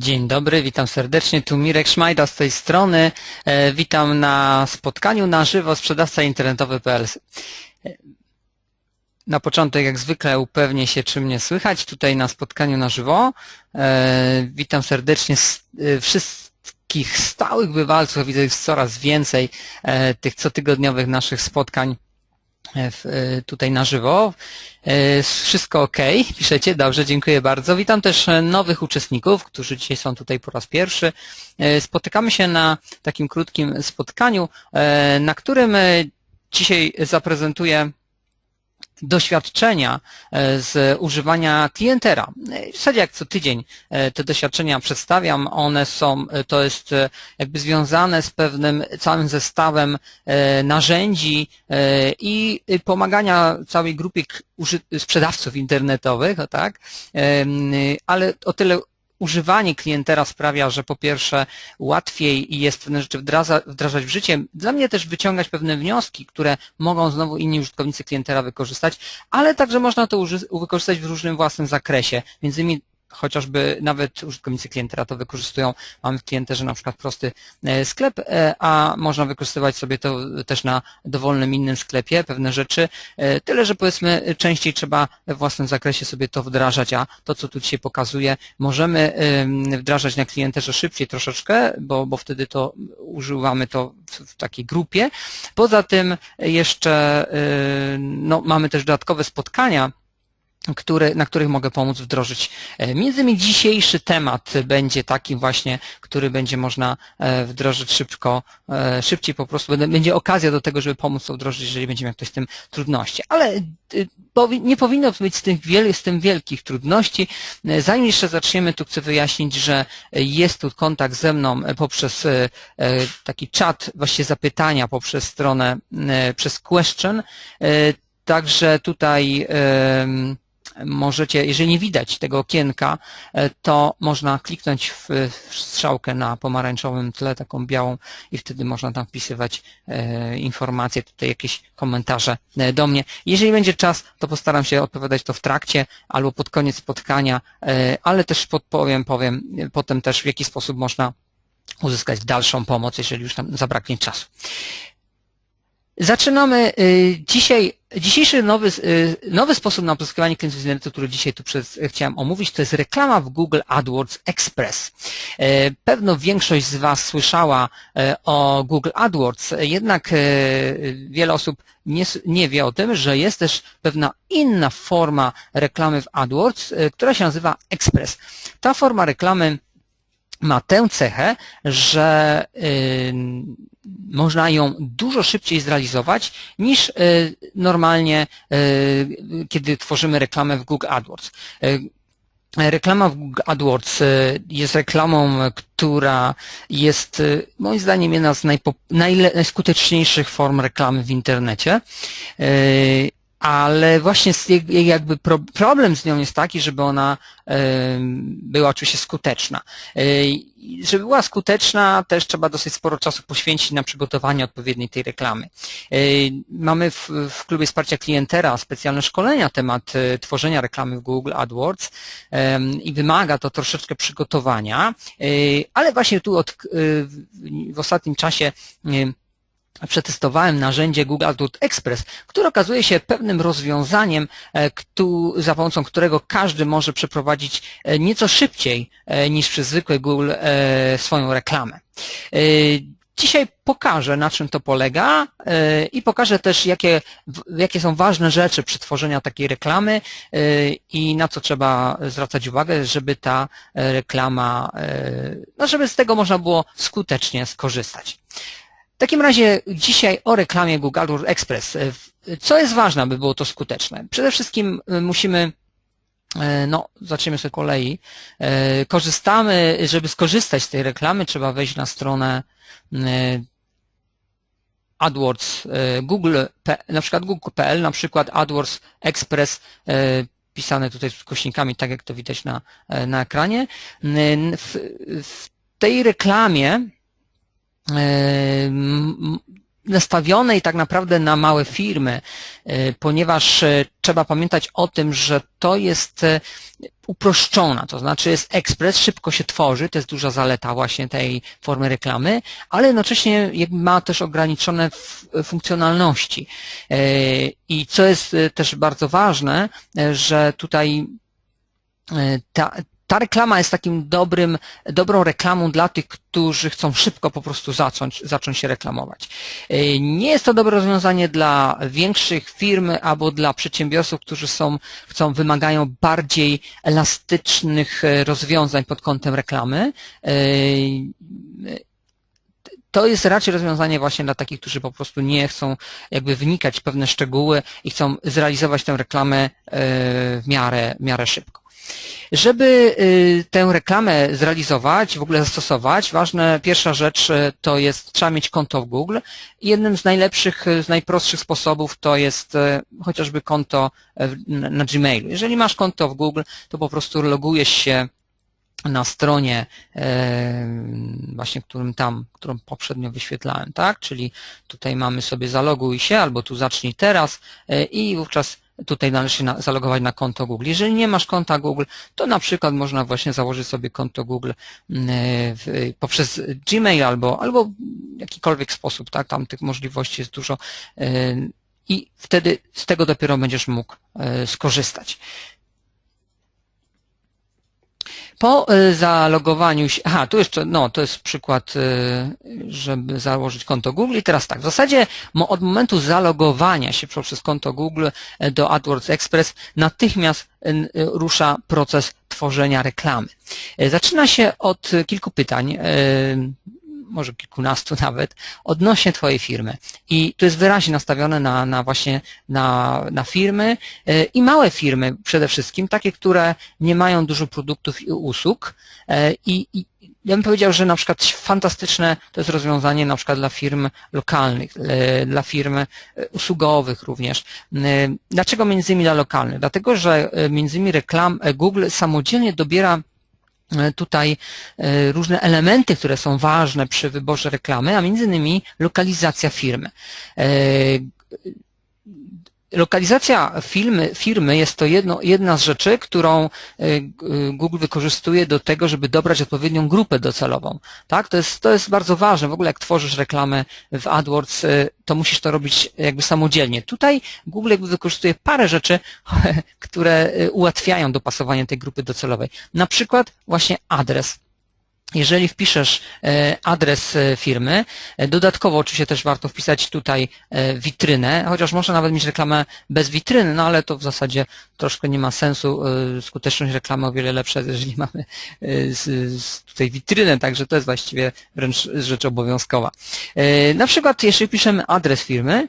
Dzień dobry, witam serdecznie. Tu Mirek Szmajda z tej strony. E, witam na spotkaniu na żywo sprzedawca internetowy.pl. E, na początek, jak zwykle, upewnię się, czy mnie słychać tutaj na spotkaniu na żywo. E, witam serdecznie wszystkich stałych bywalców. Widzę już coraz więcej tych cotygodniowych naszych spotkań tutaj na żywo. E, wszystko ok, piszecie, dobrze, dziękuję bardzo. Witam też nowych uczestników, którzy dzisiaj są tutaj po raz pierwszy. Spotykamy się na takim krótkim spotkaniu, na którym dzisiaj zaprezentuję doświadczenia e, z używania klientera. W zasadzie jak co tydzień e, te doświadczenia przedstawiam, one są, e, to jest jakby związane z pewnym całym zestawem narzędzi i pomagania całej grupie sprzedawców internetowych, tak? ale o tyle używanie klientera sprawia, że po pierwsze łatwiej jest pewne rzeczy wdrażać w życie. Dla mnie też wyciągać pewne wnioski, które mogą znowu inni użytkownicy klientera wykorzystać, ale także można to wykorzystać w różnym własnym zakresie. Między innymi chociażby nawet użytkownicy klientera to wykorzystują. Mamy w klienterze na przykład prosty e, sklep, e, a można wykorzystywać sobie to też na dowolnym innym sklepie, pewne rzeczy. E, tyle, że powiedzmy częściej trzeba we własnym zakresie sobie to wdrażać, a to, co tu dzisiaj pokazuję, możemy wdrażać na klienterze szybciej troszeczkę, bo, bo wtedy to używamy to w takiej grupie. Poza tym jeszcze no, mamy też dodatkowe spotkania, które, na których mogę pomóc wdrożyć. E, między innymi dzisiejszy temat będzie taki właśnie, który będzie można e, wdrożyć szybko, e, szybciej po prostu, będzie okazja do tego, żeby pomóc to wdrożyć, jeżeli będzie miał ktoś z tym trudności. Ale nie powinno być z tym, z tym wielkich trudności. Zanim jeszcze zaczniemy, tu chcę wyjaśnić, że jest tu kontakt ze mną poprzez taki czat, właściwie zapytania poprzez stronę, przez question. Także tutaj możecie, jeżeli nie widać tego okienka, e, to można kliknąć w strzałkę na pomarańczowym tle, taką białą i wtedy można tam wpisywać e, informacje, tutaj jakieś komentarze e, do mnie. Jeżeli będzie czas, to postaram się odpowiadać to w trakcie albo pod koniec spotkania, ale też podpowiem, powiem potem też w jaki sposób można uzyskać dalszą pomoc, jeżeli już tam zabraknie czasu. Zaczynamy dzisiaj Dzisiejszy nowy, y, nowy sposób na pozyskiwanie klientów z internetu, który dzisiaj tu chciałem omówić, to jest reklama w Google AdWords Express. E, pewno większość z Was słyszała e, o Google AdWords, jednak e, wiele osób nie, nie wie o tym, że jest też pewna inna forma reklamy w AdWords, która się nazywa Express. Ta forma reklamy ma tę cechę, że y, można ją dużo szybciej zrealizować niż y, normalnie, y, kiedy tworzymy reklamę w Google AdWords. Reklama w Google AdWords jest reklamą, która jest moim zdaniem jedna z najskuteczniejszych form reklamy w internecie ale właśnie jakby problem z nią jest taki, żeby ona była oczywiście skuteczna. Żeby była skuteczna, też trzeba dosyć sporo czasu poświęcić na przygotowanie odpowiedniej tej reklamy. Mamy w, w klubie wsparcia klientera specjalne szkolenia temat e, tworzenia reklamy w Google AdWords i wymaga to troszeczkę przygotowania, e, ale właśnie tu od, w ostatnim czasie przetestowałem narzędzie Google AdWords Express, które okazuje się pewnym rozwiązaniem, e, za pomocą którego każdy może przeprowadzić e, nieco szybciej e, niż przez zwykłe Google swoją reklamę. Dzisiaj pokażę, na czym to polega i pokażę też, jakie, jakie są ważne rzeczy przy tworzeniu takiej reklamy i na co trzeba zwracać uwagę, żeby ta reklama, no żeby z tego można było skutecznie skorzystać. Takim razie dzisiaj o reklamie Google Express. Co jest ważne, aby było to skuteczne? Przede wszystkim e, musimy e, no, zacznijmy sobie kolei. E, korzystamy, żeby skorzystać z tej reklamy, trzeba wejść na stronę AdWords Google, na przykład google.pl, na przykład AdWords Express, pisane tutaj z kośnikami, tak jak to widać na, na ekranie. W, w tej reklamie nastawionej tak naprawdę na małe firmy, ponieważ trzeba pamiętać o tym, że to jest uproszczona, to znaczy jest ekspres, szybko się tworzy, to jest duża zaleta właśnie tej formy reklamy, ale jednocześnie ma też ograniczone funkcjonalności. I co jest też bardzo ważne, że tutaj ta, ta reklama jest takim dobrym, dobrą reklamą dla tych, którzy chcą szybko po prostu zacząć, zacząć się reklamować. E, nie jest to dobre rozwiązanie dla większych firm albo dla przedsiębiorców, którzy są, chcą, wymagają bardziej elastycznych e, rozwiązań pod kątem reklamy e, to jest raczej rozwiązanie właśnie dla takich, którzy po prostu nie chcą jakby wnikać w pewne szczegóły i chcą zrealizować tę reklamę w miarę, w miarę szybko. Żeby y, tę reklamę zrealizować, w ogóle zastosować, ważna pierwsza rzecz y, to jest, trzeba mieć konto w Google. Jednym z najlepszych, z najprostszych sposobów to jest y, chociażby konto na Gmailu. Jeżeli masz konto w Google, to po prostu logujesz się na stronie właśnie, którym tam, którą poprzednio wyświetlałem, tak? Czyli tutaj mamy sobie zaloguj się, albo tu zacznij teraz i wówczas tutaj należy się zalogować na konto Google. Jeżeli nie masz konta Google, to na przykład można właśnie założyć sobie konto Google w, poprzez Gmail albo, albo jakikolwiek sposób, tak? Tam tych możliwości jest dużo e, i wtedy z tego dopiero będziesz mógł e, skorzystać. Po e, zalogowaniu się, aha, tu jeszcze, no, to jest przykład, e, żeby założyć konto Google i teraz tak, w zasadzie od momentu zalogowania się poprzez konto Google e, do AdWords Express natychmiast rusza proces tworzenia reklamy. Zaczyna się od kilku pytań może kilkunastu nawet, odnośnie Twojej firmy. I to jest wyraźnie nastawione na, na właśnie na, na firmy e, i małe firmy przede wszystkim, takie, które nie mają dużo produktów i usług e, i, i ja bym powiedział, że na przykład fantastyczne to jest rozwiązanie na przykład dla firm lokalnych, e, dla firm usługowych również. Dlaczego między innymi dla lokalnych? Dlatego, że między innymi reklam, Google samodzielnie dobiera tutaj e, różne elementy, które są ważne przy wyborze reklamy, a między innymi lokalizacja firmy. Lokalizacja firmy, firmy jest to jedno, jedna z rzeczy, którą e, Google wykorzystuje do tego, żeby dobrać odpowiednią grupę docelową. Tak? To, jest, to jest bardzo ważne. W ogóle jak tworzysz reklamę w AdWords, e, to musisz to robić jakby samodzielnie. Tutaj Google jakby wykorzystuje parę rzeczy, które e, ułatwiają dopasowanie tej grupy docelowej. Na przykład właśnie adres jeżeli wpiszesz e, adres e, firmy, e, dodatkowo oczywiście też warto wpisać tutaj witrynę, chociaż można nawet mieć reklamę bez witryny, no ale to w zasadzie troszkę nie ma sensu. Skuteczność reklamy o wiele lepsza, jeżeli mamy tutaj witrynę, także to jest właściwie wręcz rzecz obowiązkowa. Na przykład, jeśli piszemy adres firmy,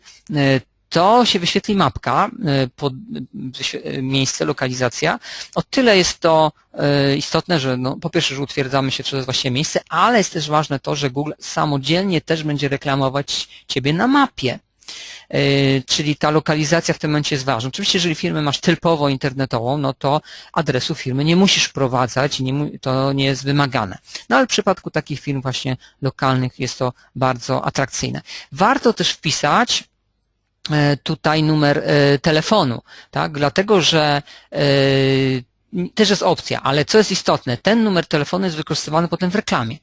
to się wyświetli mapka, e, pod, e, miejsce, lokalizacja. O tyle jest to e, istotne, że no, po pierwsze, że utwierdzamy się, czy to jest właściwie miejsce, ale jest też ważne to, że Google samodzielnie też będzie reklamować Ciebie na mapie. Czyli ta lokalizacja w tym momencie jest ważna. Oczywiście, jeżeli firmę masz typowo internetową, no to adresu firmy nie musisz wprowadzać i nie, to nie jest wymagane. No ale w przypadku takich firm właśnie lokalnych jest to bardzo atrakcyjne. Warto też wpisać tutaj numer e, telefonu, tak? Dlatego, że e, też jest opcja, ale co jest istotne, ten numer telefonu jest wykorzystywany potem w reklamie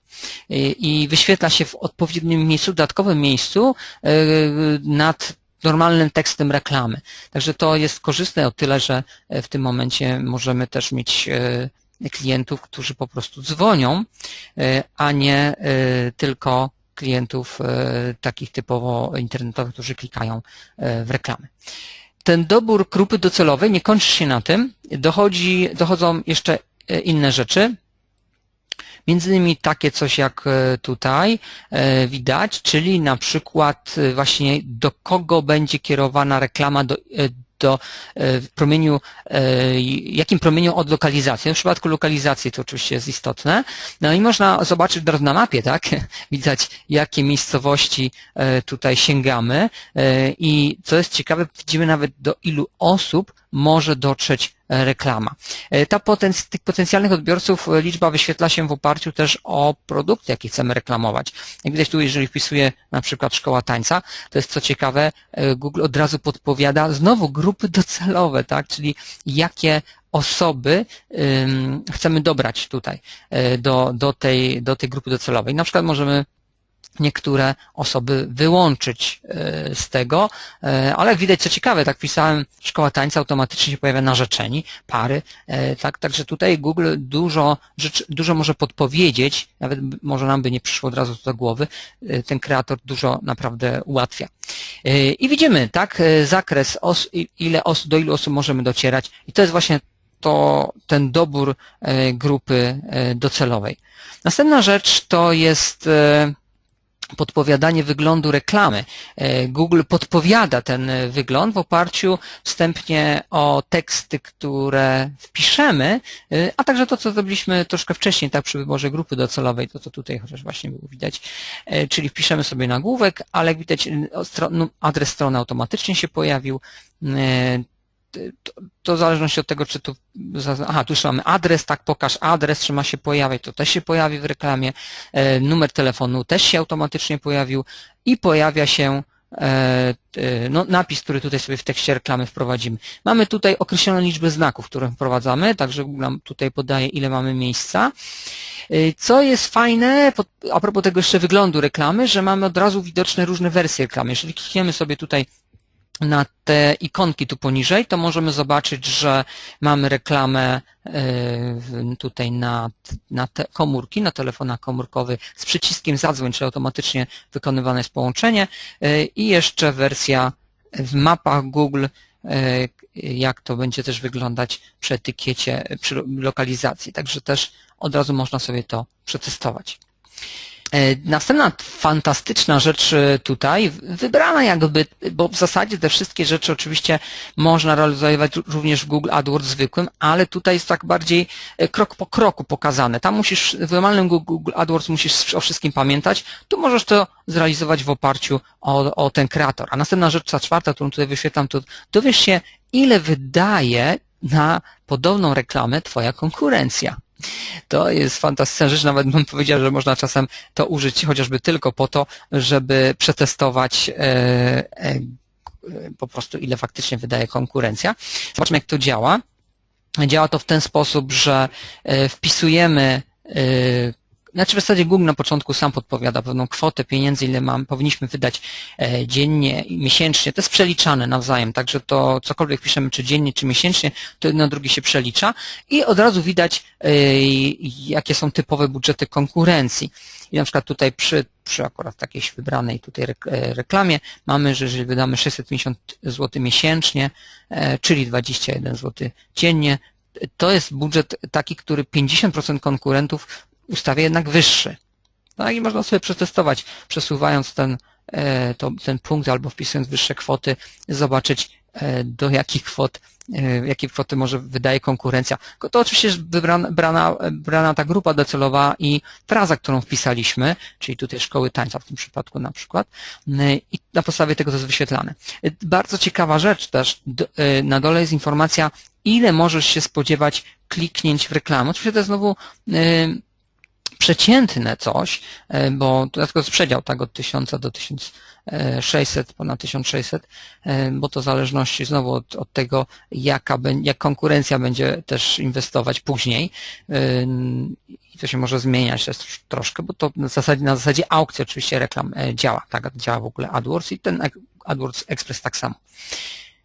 i wyświetla się w odpowiednim miejscu, dodatkowym miejscu nad normalnym tekstem reklamy. Także to jest korzystne o tyle, że w tym momencie możemy też mieć klientów, którzy po prostu dzwonią, a nie tylko klientów e, takich typowo internetowych, którzy klikają e, w reklamy. Ten dobór grupy docelowej nie kończy się na tym. Dochodzi, dochodzą jeszcze e, inne rzeczy. Między innymi takie coś jak tutaj widać, czyli na przykład właśnie do kogo będzie kierowana reklama do, do e, promieniu, e, jakim promieniu od lokalizacji. No, w przypadku lokalizacji to oczywiście jest istotne. No i można zobaczyć na mapie, tak? Widać, jakie miejscowości e, tutaj sięgamy i co jest ciekawe, widzimy nawet do ilu osób może dotrzeć reklama. Ta potenc tych potencjalnych odbiorców liczba wyświetla się w oparciu też o produkt, jaki chcemy reklamować. Jak widać tu, jeżeli wpisuję na przykład szkoła tańca, to jest co ciekawe, Google od razu podpowiada znowu grupy docelowe, tak, czyli jakie osoby chcemy dobrać tutaj do, do, tej, do tej grupy docelowej. Na przykład możemy niektóre osoby wyłączyć e, z tego, e, ale jak widać, co ciekawe, tak pisałem, szkoła tańca automatycznie się pojawia narzeczeni, pary, e, tak, także tutaj Google dużo, dużo może podpowiedzieć, nawet może nam by nie przyszło od razu do głowy, ten kreator dużo naprawdę ułatwia. I widzimy, tak, zakres, os, ile osób, do ilu osób możemy docierać i to jest właśnie to ten dobór grupy docelowej. Następna rzecz to jest podpowiadanie wyglądu reklamy. E, Google podpowiada ten wygląd w oparciu wstępnie o teksty, które wpiszemy, e, a także to, co zrobiliśmy troszkę wcześniej, tak przy wyborze grupy docelowej, to co tutaj chociaż właśnie było widać, e, czyli wpiszemy sobie nagłówek, ale jak widać no, adres strony automatycznie się pojawił, to, to w zależności od tego, czy tu, aha, tu już mamy adres, tak, pokaż adres, czy ma się pojawiać, to też się pojawi w reklamie, e, numer telefonu też się automatycznie pojawił i pojawia się e, e, no, napis, który tutaj sobie w tekście reklamy wprowadzimy. Mamy tutaj określoną liczbę znaków, które wprowadzamy, także nam tutaj podaje, ile mamy miejsca. E, co jest fajne, a propos tego jeszcze wyglądu reklamy, że mamy od razu widoczne różne wersje reklamy. Jeżeli klikniemy sobie tutaj na te ikonki tu poniżej, to możemy zobaczyć, że mamy reklamę e, tutaj na, na te komórki, na telefonach komórkowy z przyciskiem zadzwoń, czyli automatycznie wykonywane jest połączenie e, i jeszcze wersja w mapach Google, e, jak to będzie też wyglądać przy etykiecie, przy lokalizacji. Także też od razu można sobie to przetestować. E, następna fantastyczna rzecz e, tutaj, wybrana jakby, bo w zasadzie te wszystkie rzeczy oczywiście można realizować również w Google AdWords zwykłym, ale tutaj jest tak bardziej e, krok po kroku pokazane. Tam musisz, w normalnym Google AdWords musisz o wszystkim pamiętać, tu możesz to zrealizować w oparciu o, o ten kreator. A następna rzecz, ta czwarta, którą tutaj wyświetlam, to dowiesz się, ile wydaje na podobną reklamę Twoja konkurencja. To jest fantastyczna rzecz, nawet bym powiedział, że można czasem to użyć chociażby tylko po to, żeby przetestować e, e, po prostu ile faktycznie wydaje konkurencja. Zobaczmy jak to działa. Działa to w ten sposób, że e, wpisujemy znaczy w zasadzie Google na początku sam podpowiada pewną kwotę pieniędzy, ile mam, powinniśmy wydać e, dziennie miesięcznie. To jest przeliczane nawzajem, także to cokolwiek piszemy, czy dziennie, czy miesięcznie, to jedno drugie się przelicza i od razu widać, e, jakie są typowe budżety konkurencji. I na przykład tutaj przy, przy akurat takiej wybranej tutaj e, reklamie mamy, że jeżeli wydamy 650 zł miesięcznie, czyli 21 zł dziennie, to jest budżet taki, który 50% konkurentów ustawię jednak wyższy. No i można sobie przetestować, przesuwając ten, e, to, ten punkt albo wpisując wyższe kwoty, zobaczyć e, do jakich kwot, e, jakie kwoty może wydaje konkurencja. To oczywiście jest wybrana, brana, brana ta grupa docelowa i fraza, którą wpisaliśmy, czyli tutaj szkoły tańca w tym przypadku na przykład i na podstawie tego to jest wyświetlane. Bardzo ciekawa rzecz też, na dole jest informacja, ile możesz się spodziewać kliknięć w reklamę. Oczywiście to jest znowu przeciętne coś, e, bo to jest przedział tak od 1000 do 1600, ponad 1600, e, bo to w zależności znowu od, od tego, jaka, jak konkurencja będzie też inwestować później. E, to się może zmieniać też troszkę, bo to na zasadzie, na zasadzie aukcji oczywiście reklam działa, tak działa w ogóle AdWords i ten AdWords Express tak samo.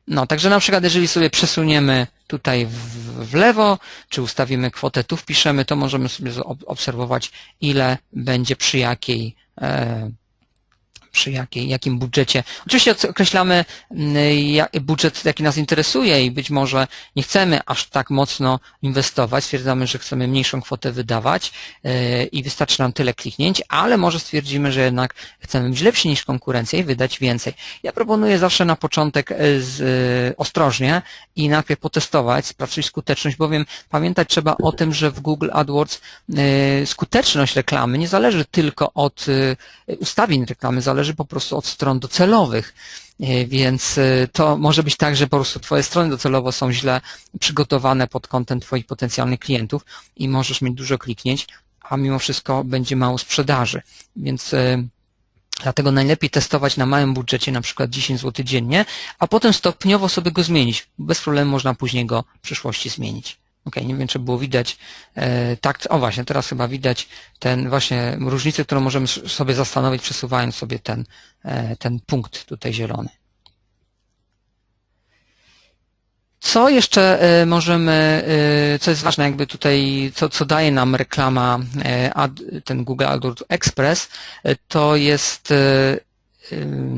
No, także na przykład jeżeli sobie przesuniemy tutaj w, lewo, czy ustawimy kwotę, tu wpiszemy, to możemy sobie obserwować, ile będzie przy jakiej e, przy jakiej, jakim budżecie. Oczywiście określamy mm, budżet, jaki nas interesuje i być może nie chcemy aż tak mocno inwestować, stwierdzamy, że chcemy mniejszą kwotę wydawać e, i wystarczy nam tyle kliknięć, ale może stwierdzimy, że jednak chcemy być lepsi niż konkurencja i wydać więcej. Ja proponuję zawsze na początek e, z, e, ostrożnie i najpierw potestować, sprawdzić skuteczność, bowiem pamiętać trzeba o tym, że w Google AdWords skuteczność reklamy nie zależy tylko od ustawień reklamy, zależy zależy po prostu od stron docelowych. Więc to może być tak, że po prostu Twoje strony docelowo są źle przygotowane pod kątem Twoich potencjalnych klientów i możesz mieć dużo kliknięć, a mimo wszystko będzie mało sprzedaży. Więc Dlatego najlepiej testować na małym budżecie, na przykład 10 zł dziennie, a potem stopniowo sobie go zmienić. Bez problemu można później go w przyszłości zmienić. Ok, nie wiem, czy było widać e, tak, o właśnie, teraz chyba widać ten właśnie różnicę, którą możemy sobie zastanowić, przesuwając sobie ten, e, ten punkt tutaj zielony. Co jeszcze e, możemy, e, co jest ważne, jakby tutaj, co, co daje nam reklama, e, ten Google AdWords Express, to jest,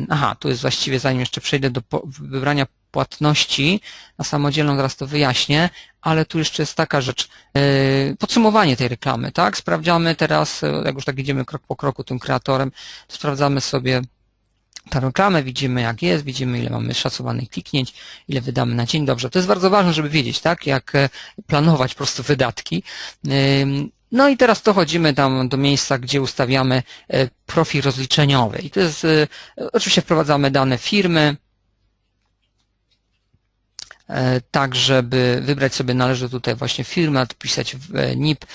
aha, tu jest właściwie, zanim jeszcze przejdę do wybrania płatności na samodzielną, zaraz to wyjaśnię, ale tu jeszcze jest taka rzecz, podsumowanie tej reklamy, tak? Sprawdzamy teraz, jak już tak idziemy krok po kroku tym kreatorem, sprawdzamy sobie tę reklamę, widzimy jak jest, widzimy ile mamy szacowanych kliknięć, ile wydamy na dzień. Dobrze, to jest bardzo ważne, żeby wiedzieć, tak, jak e, planować po prostu wydatki. No i teraz dochodzimy tam do miejsca, gdzie ustawiamy e, profil rozliczeniowy. I to jest, e, oczywiście wprowadzamy dane firmy, tak żeby wybrać sobie należy tutaj właśnie firmę, odpisać w NIP,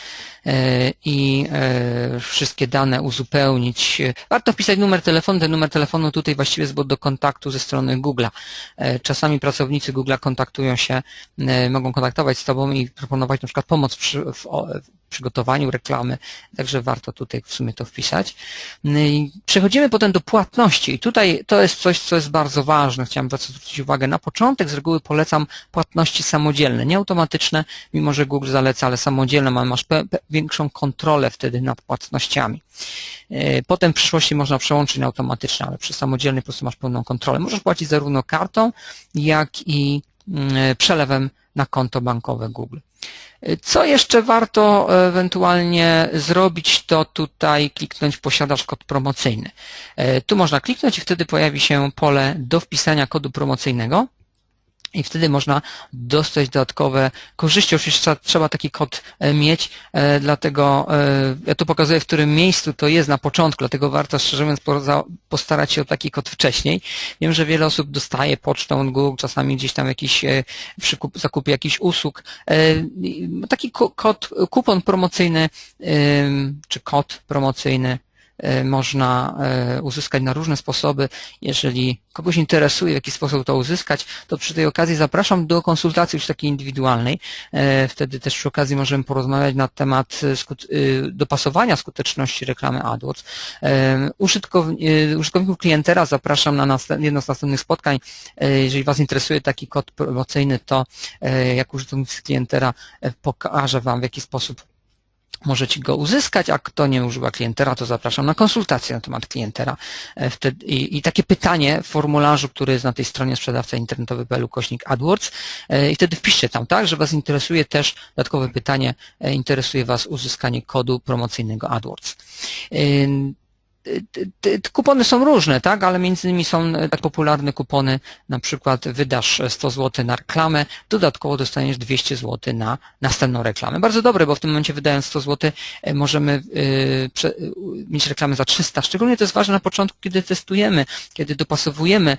E, i e, wszystkie dane uzupełnić. Warto wpisać numer telefonu. Ten numer telefonu tutaj właściwie jest do kontaktu ze strony Google'a. E, czasami pracownicy Google'a kontaktują się, mogą kontaktować z Tobą i proponować na przykład pomoc przy, w, przygotowaniu reklamy, także warto tutaj w sumie to wpisać. Przechodzimy potem do płatności i tutaj to jest coś, co jest bardzo ważne. Chciałem zwrócić uwagę. Na początek z reguły polecam płatności samodzielne, nie automatyczne, mimo że Google zaleca, ale samodzielne, masz większą kontrolę wtedy nad płatnościami. E, potem w przyszłości można przełączyć na automatyczne, ale przy samodzielnej po prostu masz pełną kontrolę. Możesz płacić zarówno kartą, jak i mm, przelewem na konto bankowe Google. E, co jeszcze warto ewentualnie zrobić, to tutaj kliknąć posiadasz kod promocyjny. Tu można kliknąć i wtedy pojawi się pole do wpisania kodu promocyjnego i wtedy można dostać dodatkowe korzyści. Oczywiście trzeba taki kod e, mieć, e, dlatego e, ja tu pokazuję, w którym miejscu to jest na początku, dlatego warto szczerze mówiąc postarać się o taki kod wcześniej. Wiem, że wiele osób dostaje pocztą Google, czasami gdzieś tam jakiś przy zakupie jakichś usług. Taki kod, kupon promocyjny, czy kod promocyjny można e, uzyskać na różne sposoby. Jeżeli kogoś interesuje, w jaki sposób to uzyskać, to przy tej okazji zapraszam do konsultacji już takiej indywidualnej. E, wtedy też przy okazji możemy porozmawiać na temat dopasowania skuteczności reklamy AdWords. Użytkowników klientera zapraszam na jedno z następnych spotkań. Jeżeli Was interesuje taki kod promocyjny, to jak użytkownik klientera pokażę Wam, w jaki sposób możecie go uzyskać, a kto nie używa klientera, to zapraszam na konsultację na temat klientera. E, wtedy, i, i, takie pytanie w formularzu, który jest na tej stronie sprzedawca internetowy.pl kośnik AdWords e, i wtedy wpiszcie tam, tak, że Was interesuje też dodatkowe pytanie, e, interesuje Was uzyskanie kodu promocyjnego AdWords. Kupony są różne, tak, ale między innymi są tak popularne kupony, na przykład wydasz 100 zł na reklamę, dodatkowo dostaniesz 200 zł na następną reklamę. Bardzo dobre, bo w tym momencie wydając 100 zł e, możemy e, mieć reklamę za 300. Szczególnie to jest ważne na początku, kiedy testujemy, kiedy dopasowujemy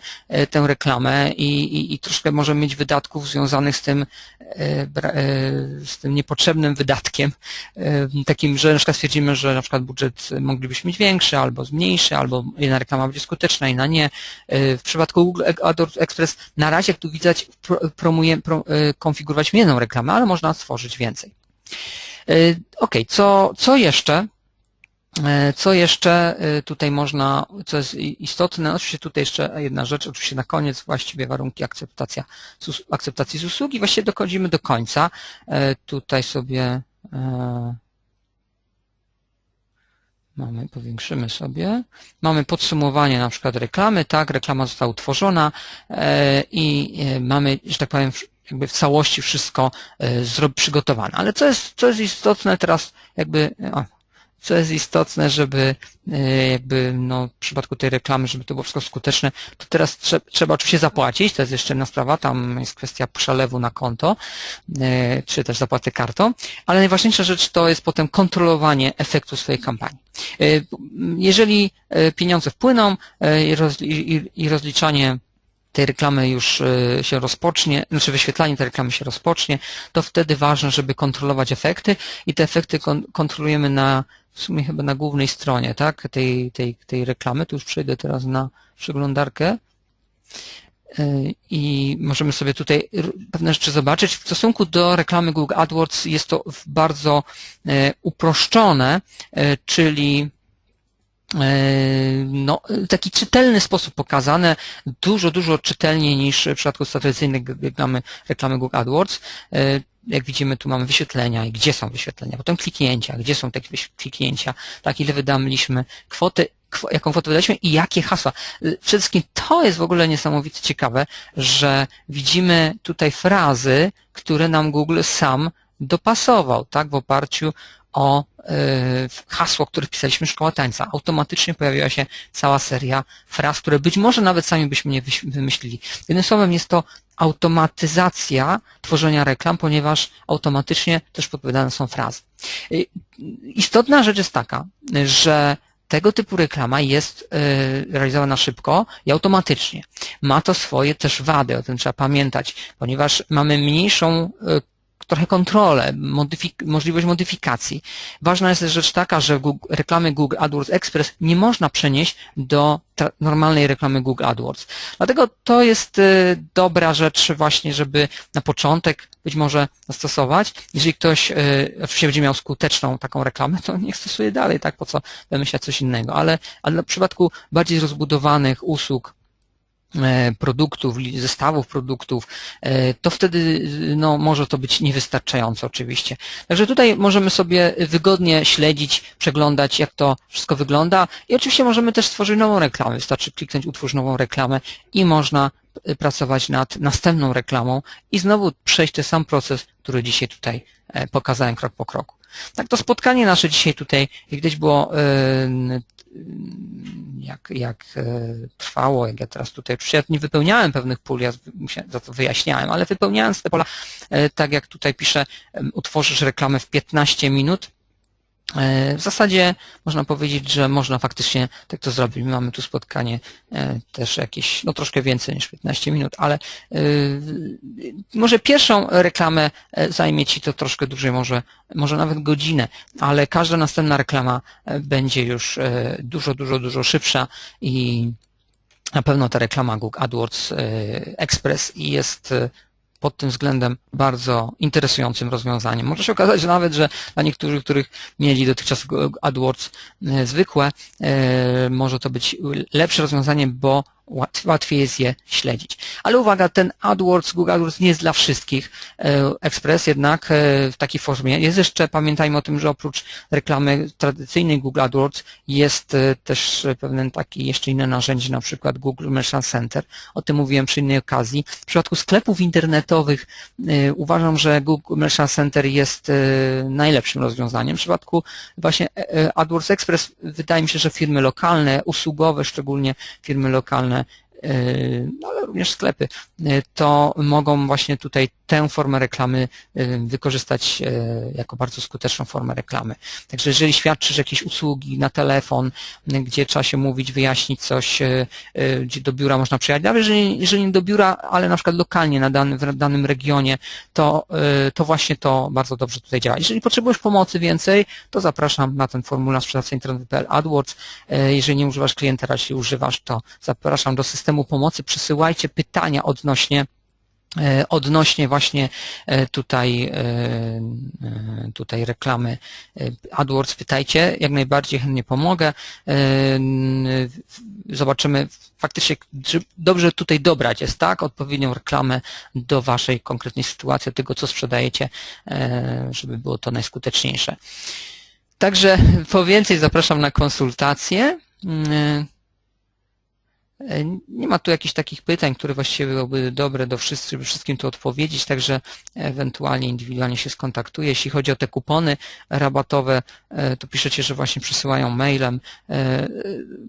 tę reklamę i, i, i troszkę możemy mieć wydatków związanych z tym, z tym niepotrzebnym wydatkiem, takim, że na przykład stwierdzimy, że na przykład budżet moglibyśmy mieć większy, albo zmniejszy, albo jedna reklama będzie skuteczna, inna nie. E, w przypadku Google AdWords Express na razie, jak tu widać, promuje, pro, e, konfigurować jedną reklamę, ale można stworzyć więcej. E, ok, co, co jeszcze? Co jeszcze tutaj można, co jest istotne, oczywiście tutaj jeszcze jedna rzecz, oczywiście na koniec właściwie warunki akceptacja, akceptacji z usługi, właściwie dochodzimy do końca. Tutaj sobie Mamy, powiększymy sobie. Mamy podsumowanie na przykład reklamy, tak, reklama została utworzona e, i e, mamy, że tak powiem, jakby w całości wszystko e, przygotowane. Ale co jest, co jest istotne teraz, jakby, o, co jest istotne, żeby e, jakby no, w przypadku tej reklamy, żeby to było wszystko skuteczne, to teraz trze trzeba oczywiście zapłacić, to jest jeszcze jedna sprawa, tam jest kwestia przelewu na konto, e, czy też zapłaty kartą, ale najważniejsza rzecz to jest potem kontrolowanie efektu swojej kampanii. E, jeżeli pieniądze wpłyną i rozliczanie tej reklamy już się rozpocznie, znaczy wyświetlanie tej reklamy się rozpocznie, to wtedy ważne, żeby kontrolować efekty i te efekty kontrolujemy na w sumie chyba na głównej stronie, tak, tej, tej, tej reklamy. Tu już przejdę teraz na przeglądarkę i możemy sobie tutaj pewne rzeczy zobaczyć. W stosunku do reklamy Google AdWords jest to bardzo uproszczone, czyli no, taki czytelny sposób pokazane, dużo, dużo czytelniej niż w przypadku tradycyjnej reklamy, reklamy Google AdWords. Jak widzimy, tu mamy wyświetlenia i gdzie są wyświetlenia, potem kliknięcia, gdzie są te kliknięcia, tak, ile wydaliśmy, kwotę, jaką kwotę wydaliśmy i jakie hasła. Przede wszystkim to jest w ogóle niesamowicie ciekawe, że widzimy tutaj frazy, które nam Google sam dopasował, tak, w oparciu o y, hasło, które pisaliśmy szkoła tańca. Automatycznie pojawiła się cała seria fraz, które być może nawet sami byśmy nie wymyślili. Jednym słowem jest to automatyzacja tworzenia reklam, ponieważ automatycznie też podpowiadane są frazy. Istotna rzecz jest taka, że tego typu reklama jest y, realizowana szybko i automatycznie. Ma to swoje też wady, o tym trzeba pamiętać, ponieważ mamy mniejszą trochę kontrolę, modyfik możliwość modyfikacji. Ważna jest rzecz taka, że Google, reklamy Google AdWords Express nie można przenieść do normalnej reklamy Google AdWords. Dlatego to jest y, dobra rzecz właśnie, żeby na początek być może zastosować. Jeżeli ktoś y, oczywiście będzie miał skuteczną taką reklamę, to niech stosuje dalej, tak, po co wymyślać coś innego. Ale, ale w przypadku bardziej rozbudowanych usług, produktów, zestawów produktów, e, to wtedy no, może to być niewystarczające oczywiście. Także tutaj możemy sobie wygodnie śledzić, przeglądać jak to wszystko wygląda i oczywiście możemy też stworzyć nową reklamę. Wystarczy kliknąć utwórz nową reklamę i można e, pracować nad następną reklamą i znowu przejść ten sam proces, który dzisiaj tutaj pokazałem krok po kroku. Tak, to spotkanie nasze dzisiaj tutaj, jak widać, było jak, jak e, trwało, jak ja teraz tutaj, ja nie wypełniałem pewnych pól, ja za to wyjaśniałem, ale wypełniając te pola, e, tak jak tutaj piszę, utworzysz reklamę w 15 minut, w zasadzie można powiedzieć, że można faktycznie tak to zrobić. My mamy tu spotkanie e, też jakieś, no troszkę więcej niż 15 minut, ale e, może pierwszą reklamę zajmie Ci to troszkę dłużej, może, może nawet godzinę, ale każda następna reklama będzie już dużo, dużo, dużo szybsza i na pewno ta reklama Google AdWords Express jest pod tym względem bardzo interesującym rozwiązaniem. Może się okazać że nawet, że dla niektórych, których mieli dotychczas AdWords e, zwykłe, e, może to być lepsze rozwiązanie, bo łatwiej jest je śledzić. Ale uwaga, ten AdWords, Google AdWords nie jest dla wszystkich. E, Express jednak w takiej formie jest jeszcze, pamiętajmy o tym, że oprócz reklamy tradycyjnej Google AdWords jest też pewne takie jeszcze inne narzędzie, na przykład Google Merchant Center. O tym mówiłem przy innej okazji. W przypadku sklepów internetowych uważam, że Google Merchant Center jest e, najlepszym rozwiązaniem. W przypadku właśnie e, e, AdWords Express wydaje mi się, że firmy lokalne, usługowe, szczególnie firmy lokalne no ale również sklepy, to mogą właśnie tutaj tę formę reklamy wykorzystać jako bardzo skuteczną formę reklamy. Także jeżeli świadczysz jakieś usługi na telefon, gdzie trzeba się mówić, wyjaśnić coś, gdzie do biura można przyjechać, nawet jeżeli, jeżeli nie do biura, ale na przykład lokalnie na danym, w danym regionie, to, to właśnie to bardzo dobrze tutaj działa. Jeżeli potrzebujesz pomocy więcej, to zapraszam na ten formularz sprzedawca internetowy.pl AdWords. Jeżeli nie używasz klienta, jeśli używasz, to zapraszam do systemu pomocy przysyłajcie pytania odnośnie odnośnie właśnie e, tutaj, e, tutaj reklamy AdWords, pytajcie, jak najbardziej chętnie pomogę. Zobaczymy faktycznie, dobrze tutaj dobrać jest, tak, odpowiednią reklamę do Waszej konkretnej sytuacji, do tego, co sprzedajecie, żeby było to najskuteczniejsze. Także po więcej zapraszam na konsultacje. E, nie ma tu jakichś takich pytań, które właściwie byłyby dobre do wszystkich, żeby wszystkim tu odpowiedzieć, także ewentualnie indywidualnie się skontaktuję. Jeśli chodzi o te kupony rabatowe, e, to piszecie, że właśnie przysyłają mailem. E,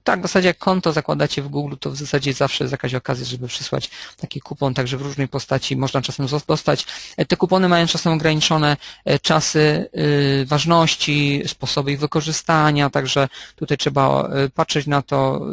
tak, w zasadzie jak konto zakładacie w Google, to w zasadzie zawsze jest jakaś okazja, żeby przysłać taki kupon, także w różnej postaci można czasem dostać. Te kupony mają czasem ograniczone czasy ważności, sposoby ich wykorzystania, także tutaj trzeba patrzeć na to.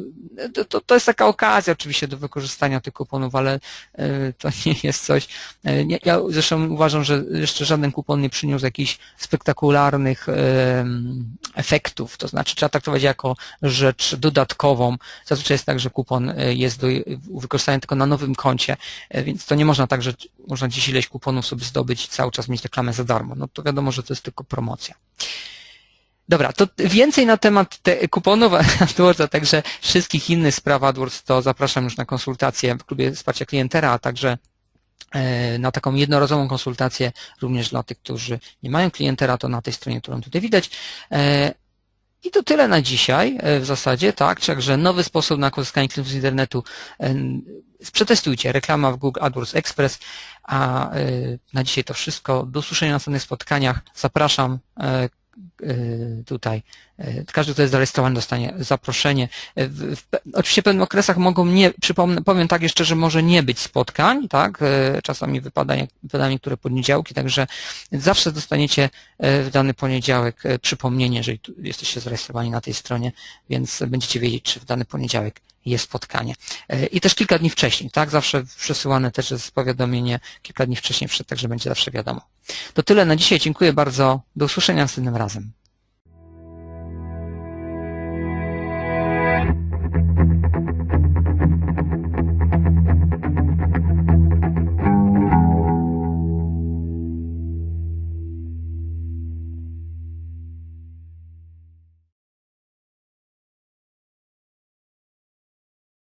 To, to jest taka okazja oczywiście do wykorzystania tych kuponów, ale e, to nie jest coś. e, Ja zresztą uważam, że jeszcze żaden kupon nie przyniósł jakichś spektakularnych em, efektów. To znaczy trzeba traktować jako rzecz dodatkową. Zazwyczaj jest tak, że kupon e, jest do wykorzystania tylko na nowym koncie, e, więc to nie można tak, że można gdzieś ileś kuponów sobie zdobyć i cały czas mieć reklamę za darmo. No to wiadomo, że to jest tylko promocja. Dobra, to więcej na temat te kuponów AdWords, a także wszystkich innych spraw AdWords, to zapraszam już na konsultację w klubie wsparcia klientera, a także e, na taką jednorazową konsultację również dla tych, którzy nie mają klientera, to na tej stronie, którą tutaj widać. E, I to tyle na dzisiaj e, w zasadzie, tak, także nowy sposób na korzystanie klientów z internetu. Przetestujcie reklama w Google AdWords Express, a na dzisiaj to wszystko. Do usłyszenia na następnych spotkaniach. Zapraszam tutaj. E, Każdy, kto jest zarejestrowany, dostanie zaproszenie. E, W, oczywiście w pewnych okresach mogą nie, przypomnę, powiem tak jeszcze, że może nie być spotkań, tak? E, Czasami wypada, wypadają niektóre poniedziałki, także zawsze dostaniecie e, w dany poniedziałek e, przypomnienie, jeżeli jesteście zarejestrowani na tej stronie, więc będziecie wiedzieć, czy w dany poniedziałek jest spotkanie. E, I też kilka dni wcześniej, tak? Zawsze przesyłane też jest powiadomienie kilka dni wcześniej, także będzie zawsze wiadomo. To tyle na dzisiaj. Dziękuję bardzo. Do usłyszenia następnym razem.